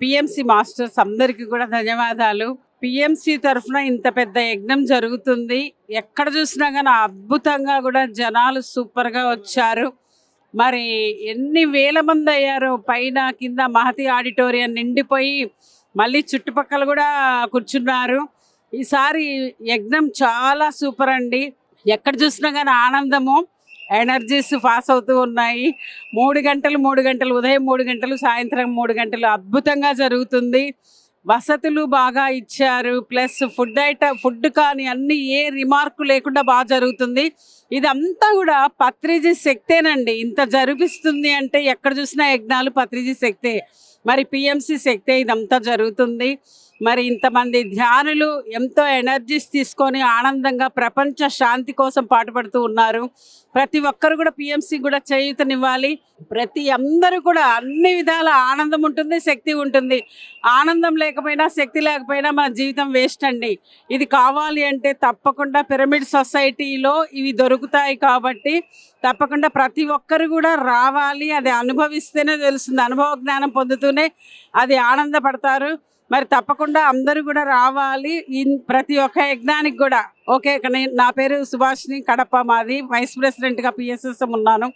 PMC masters అందరికీ కూడా ధన్యవాదాలు. పిఎంసి తరఫున ఇంత పెద్ద యజ్ఞం జరుగుతుంది. ఎక్కడ చూసినా కానీ అద్భుతంగా కూడా జనాలు సూపర్గా వచ్చారు. మరి ఎన్ని వేల మంది అయ్యారు పైన కింద మహతి ఆడిటోరియం నిండిపోయి మళ్ళీ చుట్టుపక్కల కూడా కూర్చున్నారు. ఈసారి యజ్ఞం చాలా సూపర్ అండి. ఎక్కడ చూసినా కానీ ఆనందము. ఎనర్జీస్ పాస్ అవుతూ ఉన్నాయి. మూడు గంటలు మూడు గంటలు ఉదయం మూడు గంటలు సాయంత్రం మూడు గంటలు అద్భుతంగా జరుగుతుంది. వసతులు బాగా ఇచ్చారు. ప్లస్ ఫుడ్ ఐటమ్ ఫుడ్ కానీ అన్ని ఏ రిమార్కు లేకుండా బాగా జరుగుతుంది. ఇదంతా కూడా పత్రిజీ శక్తేనండి. ఇంత జరిపిస్తుంది అంటే ఎక్కడ చూసినా యజ్ఞాలు పత్రిజీ శక్తే. మరి పిఎంసి శక్తే ఇదంతా జరుగుతుంది. మరి ఇంతమంది ధ్యానులు ఎంతో ఎనర్జీస్ తీసుకొని ఆనందంగా ప్రపంచ శాంతి కోసం పాటుపడుతూ ఉన్నారు. ప్రతి ఒక్కరు కూడా పిఎంసి కూడా చేయూతనివ్వాలి. ప్రతి అందరూ కూడా అన్ని విధాల ఆనందం ఉంటుంది శక్తి ఉంటుంది. ఆనందం లేకపోయినా శక్తి లేకపోయినా మన జీవితం వేస్ట్ అండి. ఇది కావాలి అంటే తప్పకుండా పిరమిడ్ సొసైటీలో ఇవి దొరుకుతాయి కాబట్టి తప్పకుండా ప్రతి ఒక్కరు కూడా రావాలి. అది అనుభవిస్తేనే తెలుస్తుంది. అనుభవ జ్ఞానం పొందుతూనే అది ఆనందపడతారు. మరి తప్పకుండా అందరూ కూడా రావాలి. ఇన్ ప్రతి ఒక్క యజ్ఞానికి కూడా. ఓకే నేను నా పేరు సుభాష్ని కడప మాది. వైస్ ప్రెసిడెంట్గా పిఎస్ఎస్ఎం ఉన్నాను.